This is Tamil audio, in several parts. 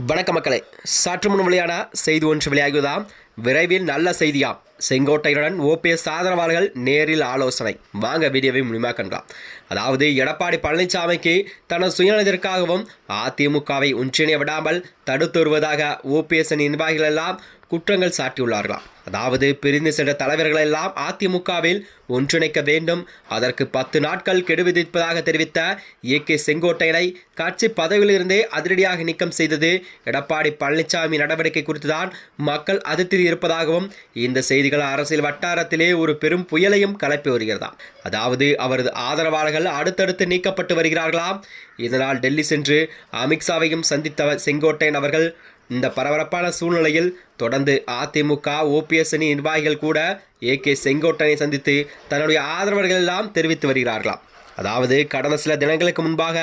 வணக்க மக்களே. சற்று முன் வெளியான செய்தி ஒன்று வெளியாகியதாம். விரைவில் நல்ல செய்தியாம். செங்கோட்டையுடன் ஓபிஎஸ் ஆதரவாளர்கள் நேரில் ஆலோசனை. வாங்க வீடியோவை முழுமையாக கண்டலாம் அதாவது எடப்பாடி பழனிசாமிக்கு தனது சுயநலத்திற்காகவும் அதிமுகவை ஒன்றிணைய விடாமல் தடுத்து வருவதாக ஓபிஎஸ் நிர்வாகிகள் எல்லாம் குற்றங்கள் சாட்டியுள்ளார்களாம். அதாவது பிரிந்து சென்ற தலைவர்கள் எல்லாம் அதிமுகவில் ஒன்றிணைக்க வேண்டும். அதற்கு பத்து நாட்கள் கெடு விதிப்பதாக தெரிவித்த ஏ கே செங்கோட்டையனை கட்சி பதவியிலிருந்தே அதிரடியாக நீக்கம் செய்தது எடப்பாடி பழனிசாமி நடவடிக்கை குறித்துதான் மக்கள் அதிர்த்தில் இருப்பதாகவும் இந்த செய்தி செய்திகள் அரசியல் வட்டாரத்திலே ஒரு பெரும் புயலையும் கலப்பி வருகிறதாம். அதாவது அவரது ஆதரவாளர்கள் அடுத்தடுத்து நீக்கப்பட்டு வருகிறார்களாம். இதனால் டெல்லி சென்று அமித்ஷாவையும் சந்தித்த செங்கோட்டையன் அவர்கள். இந்த பரபரப்பான சூழ்நிலையில் தொடர்ந்து அதிமுக ஓபிஎஸ் அணி நிர்வாகிகள் கூட ஏ கே செங்கோட்டனை சந்தித்து தன்னுடைய ஆதரவர்கள் எல்லாம் தெரிவித்து வருகிறார்களாம். அதாவது கடந்த சில தினங்களுக்கு முன்பாக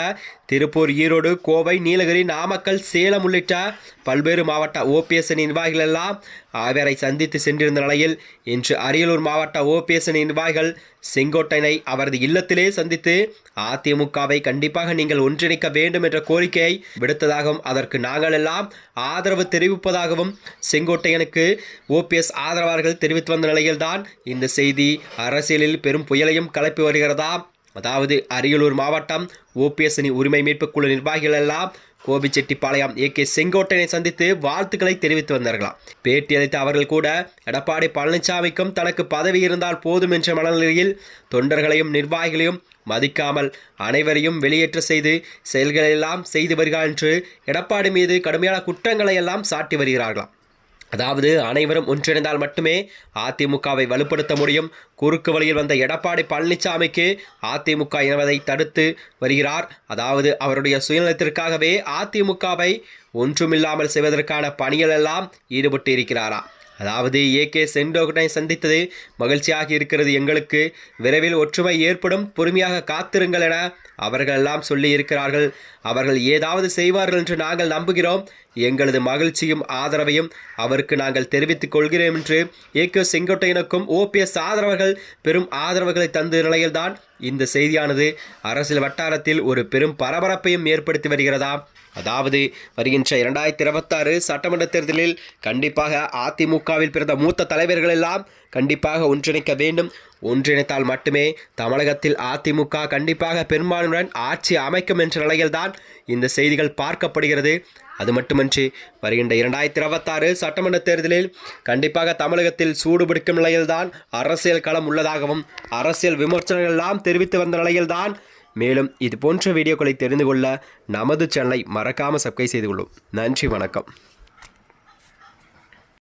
திருப்பூர் ஈரோடு கோவை நீலகிரி நாமக்கல் சேலம் உள்ளிட்ட பல்வேறு மாவட்ட ஓபிஎஸ் அணி நிர்வாகிகள் எல்லாம் அவரை சந்தித்து சென்றிருந்த நிலையில் இன்று அரியலூர் மாவட்ட ஓபிஎஸ் அணி நிர்வாகிகள் செங்கோட்டையனை அவரது இல்லத்திலே சந்தித்து அதிமுகவை கண்டிப்பாக நீங்கள் ஒன்றிணைக்க வேண்டும் என்ற கோரிக்கையை விடுத்ததாகவும் அதற்கு நாங்கள் எல்லாம் ஆதரவு தெரிவிப்பதாகவும் செங்கோட்டையனுக்கு ஓபிஎஸ் ஆதரவாளர்கள் தெரிவித்து வந்த நிலையில்தான் இந்த செய்தி அரசியலில் பெரும் புயலையும் கலப்பி வருகிறதா அதாவது அரியலூர் மாவட்டம் ஓபிஎஸ் அணி உரிமை மீட்பு குழு நிர்வாகிகள் எல்லாம் கோபிச்செட்டிப்பாளையம் ஏ கே செங்கோட்டையனை சந்தித்து வாழ்த்துக்களை தெரிவித்து வந்தார்களாம். பேட்டி அளித்த அவர்கள் கூட எடப்பாடி பழனிசாமிக்கும் தனக்கு பதவி இருந்தால் போதும் என்ற மனநிலையில் தொண்டர்களையும் நிர்வாகிகளையும் மதிக்காமல் அனைவரையும் வெளியேற்ற செய்து செயல்களெல்லாம் செய்து வருகிறார் என்று எடப்பாடி மீது கடுமையான குற்றங்களை எல்லாம் சாட்டி வருகிறார்களாம். அதாவது அனைவரும் ஒன்றிணைந்தால் மட்டுமே அதிமுகவை வலுப்படுத்த முடியும். குறுக்கு வழியில் வந்த எடப்பாடி பழனிசாமிக்கு அதிமுக என்பதை தடுத்து வருகிறார். அதாவது அவருடைய சுயநலத்திற்காகவே அதிமுகவை ஒன்றுமில்லாமல் செய்வதற்கான பணிகள் எல்லாம் ஈடுபட்டு இருக்கிறாரா? அதாவது ஏ கே சென்டோகனை சந்தித்தது மகிழ்ச்சியாக இருக்கிறது எங்களுக்கு. விரைவில் ஒற்றுமை ஏற்படும். பொறுமையாக காத்திருங்கள் என அவர்கள் எல்லாம் சொல்லி இருக்கிறார்கள். அவர்கள் ஏதாவது செய்வார்கள் என்று நாங்கள் நம்புகிறோம். எங்களது மகிழ்ச்சியும் ஆதரவையும் அவருக்கு நாங்கள் தெரிவித்துக் கொள்கிறோம் என்று ஏ கே செங்கோட்டையனுக்கும் ஓபிஎஸ் ஆதரவர்கள் பெரும் ஆதரவுகளை தந்த நிலையில்தான் இந்த செய்தியானது அரசியல் வட்டாரத்தில் ஒரு பெரும் பரபரப்பையும் ஏற்படுத்தி வருகிறதா? அதாவது வருகின்ற இரண்டாயிரத்தி இருபத்தாறு சட்டமன்ற தேர்தலில் கண்டிப்பாக அதிமுகவில் பிறந்த மூத்த தலைவர்கள் எல்லாம் கண்டிப்பாக ஒன்றிணைக்க வேண்டும். ஒன்றிணைத்தால் மட்டுமே தமிழகத்தில் அதிமுக கண்டிப்பாக பெரும்பான்மையுடன் ஆட்சி அமைக்கும் என்ற நிலையில்தான் இந்த செய்திகள் பார்க்கப்படுகிறது. அது மட்டுமன்றி வருகின்ற இரண்டாயிரத்தி இருபத்தாறு சட்டமன்ற தேர்தலில் கண்டிப்பாக தமிழகத்தில் சூடுபிடிக்கும் நிலையில்தான் அரசியல் களம் உள்ளதாகவும் அரசியல் விமர்சனங்கள் எல்லாம் தெரிவித்து வந்த நிலையில்தான். மேலும் இது போன்ற வீடியோக்களை தெரிந்து கொள்ள நமது சேனலை மறக்காமல் சப்ஸ்கிரைப் செய்து கொள்ளும் நன்றி வணக்கம்.